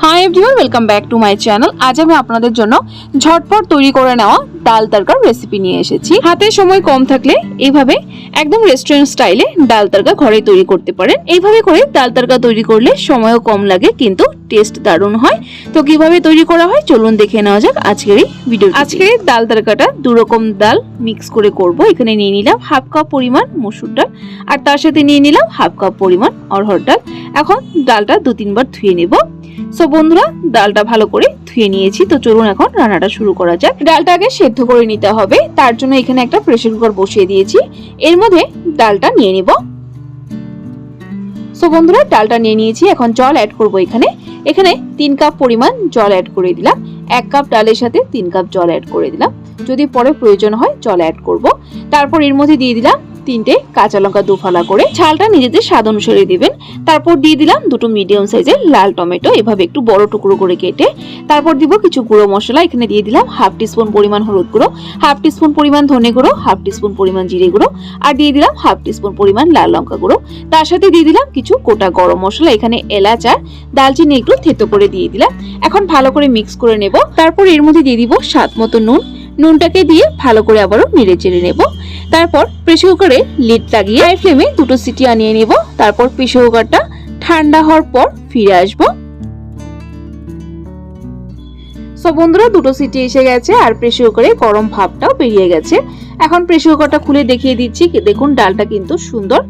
Hi everyone welcome back to my channel আজ আমি আপনাদের জন্য ঝটপট তৈরি করে নেওয়া ডাল তরকার রেসিপি নিয়ে এসেছি। হাতে সময় কম থাকলে এইভাবে একদম রেস্টুরেন্ট স্টাইলে ডাল তরকা ঘরে তৈরি করতে পারেন। এইভাবে করে ডাল তরকা তৈরি করলে সময়ও কম লাগে, কিন্তু টেস্ট দারুণ হয়। তো কীভাবে তৈরি করা হয় চলুন দেখে নেওয়া যাক আজকের এই ভিডিও আজকের ডাল তরকাটা দু রকম ডাল মিক্স করে করব। এখানে নিয়ে নিলাম হাফ কাপ পরিমাণ মসুর ডাল, আর তার সাথে নিয়ে নিলাম হাফ কাপ পরিমাণ অরহর ডাল। এখন ডালটা দু তিনবার ধুয়ে নেব। সো বন্ধুরা, ডালটা ভালো করে ধুয়ে নিয়েছি। তো চলুন এখন রান্নাটা শুরু করা যাক। ডালটা আগে সেদ্ধ করে নিতে হবে। তার জন্য এখানে একটা প্রেসার কুকার বসিয়ে দিয়েছি। এর মধ্যে ডালটা নিয়ে নিব। সো বন্ধুরা, ডালটা নিয়ে নিয়েছি। এখন জল অ্যাড করব এখানে। এখানে তিন কাপ পরিমাণ জল অ্যাড করে দিলাম। এক কাপ ডালের সাথে তিন কাপ জল অ্যাড করে দিলাম। যদি পরে প্রয়োজন হয়, জল অ্যাড করব। তারপর এর মধ্যে দিয়ে দিলাম তিনটে কাঁচা লঙ্কা দুফালা করে ঝালটা নিজেদের স্বাদ অনুসারে দিবেন। তারপর দিয়ে দিলাম দুটো মিডিয়াম সাইজের লাল টমেটো, এভাবে একটু বড় টুকরো করে কেটে। তারপর দিব কিছু গুঁড়ো মশলা, এখানে দিয়ে দিলাম হাফ টিস্পুন পরিমাণ হলুদ গুঁড়ো হাফ টিস্পুন পরিমাণ ধনে গুঁড়ো হাফ টিস্পুন পরিমাণ জিরে গুঁড়ো, আর দিয়ে দিলাম হাফ টিস্পুন পরিমাণ লাল লঙ্কা গুঁড়ো। তার সাথে দিয়ে দিলাম কিছু গোটা গরম মশলা, এখানে এলাচ আর দালচিনি একটু থেতো করে দিয়ে দিলাম। এখন ভালো করে মিক্স করে নেব। তারপর এর মধ্যে দিয়ে দিব স্বাদ মতো নুন। নুনটাকে দিয়ে ভালো করে আবারও নেড়ে চেড়ে নেব। তারপর প্রেসার কুকারে লিড লাগিয়ে হাই ফ্লেমে দুটো সিটি আনিয়ে নেব। তারপর প্রেসার কুকারটা ঠান্ডা হওয়ার পর ফিরে আসব। সো বন্ধুরা, দুটো সিটি এসে গেছে আর প্রেসার কুকারে গরম ভাবটাও বেরিয়ে গেছে। এখন প্রেসার কুকারটা খুলে দেখিয়ে দিচ্ছি দেখুন, ডালটা কিন্তু সুন্দর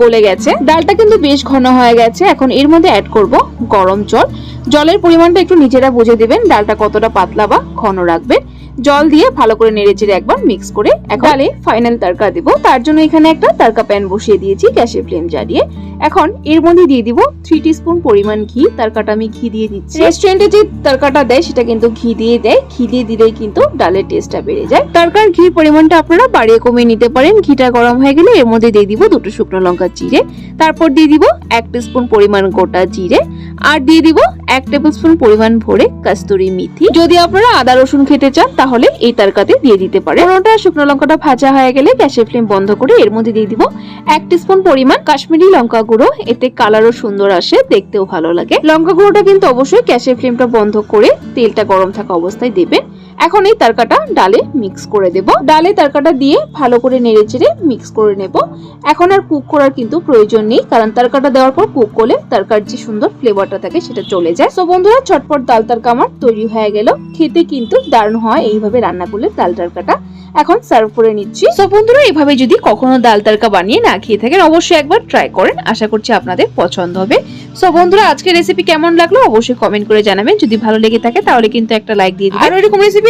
গলে গেছে। ডালটা কিন্তু বেশ ঘন হয়ে গেছে। এখন এর মধ্যে অ্যাড করব গরম জল। জলের পরিমাণটা একটু নিজেরা বুঝে দেবেন, ডালটা কতটা পাতলা বা ঘন রাখবেন জল দিয়ে ভালো করে নেড়ে চেড়ে একবার মিক্স করে একবারে ফাইনাল তড়কা দেব। তার জন্য এখানে একটা তারকা প্যান বসিয়ে দিয়েছি গ্যাসের ফ্লেম জ্বালিয়ে এখন এর মধ্যে দিয়ে দিব থ্রি স্পুন পরিমাণ ঘি। তড়কাটা আমি ঘি দিয়ে দিচ্ছি। রেস্টুরেন্টে যে তড়কাটা দেয় সেটা কিন্তু ঘি দিয়ে দেয়। ঘি দিয়ে দিলেই কিন্তু ডালের টেস্টটা বেড়ে যায়। তারকার ঘির পরিমাণটা আপনারা বাড়িয়ে কমিয়ে নিতে পারেন। ঘিটা গরম হয়ে গেলে এর মধ্যে দিয়ে দিব দুটো শুকনো লঙ্কা চিড়ে তারপর দিয়ে দিব এক স্পুন পরিমাণ গোটা জিরে। আর দিয়ে দিব এক টেবিল স্পুন পরিমাণ ভরে কাস্তুরি মেথি। যদি আপনারা আদা রসুন খেতে চান, তাহলে এই তারকাতে দিয়ে দিতে পারে পরোটা শুকনো লঙ্কাটা ভাজা হয়ে গেলে গ্যাসের ফ্লেম বন্ধ করে এর মধ্যে দিয়ে দিব এক স্পুন পরিমাণ কাশ্মীরি লঙ্কা গুঁড়ো। এতে কালারও সুন্দর আসে, দেখতেও ভালো লাগে। লঙ্কা গুঁড়োটা কিন্তু অবশ্যই গ্যাসের ফ্লেমটা বন্ধ করে তেলটা গরম থাকা অবস্থায় দেবেন। এখন এই তরকাটা ডালে মিক্স করে দেব। ডালে তরকাটা দিয়ে ভালো করে নেড়ে চেড়ে মিক্স করে নেব। এখন আর কুক করার কিন্তু প্রয়োজন নেই, কারণ তরকাটা দেওয়ার পর কুক করলে তরকার যে সুন্দর ফ্লেভারটা থাকে সেটা চলে যায়। সো বন্ধুরা, চটপট ডাল তরকা আমার তৈরি হয়ে গেল। খেতে কিন্তু দারুণ হয় এইভাবে রান্না করলে ডাল তরকাটা। এখন সার্ভ করে নিচ্ছি। সো বন্ধুরা এইভাবে যদি কখনো ডাল তরকা বানিয়ে না খেয়ে থাকেন, অবশ্যই একবার ট্রাই করেন। আশা করছি আপনাদের পছন্দ হবে। সো বন্ধুরা, আজকের রেসিপি কেমন লাগল অবশ্যই কমেন্ট করে জানাবেন। যদি ভালো লেগে থাকে, তাহলে কিন্তু একটা লাইক দিয়ে দিবেন। আর এরকম রেসিপি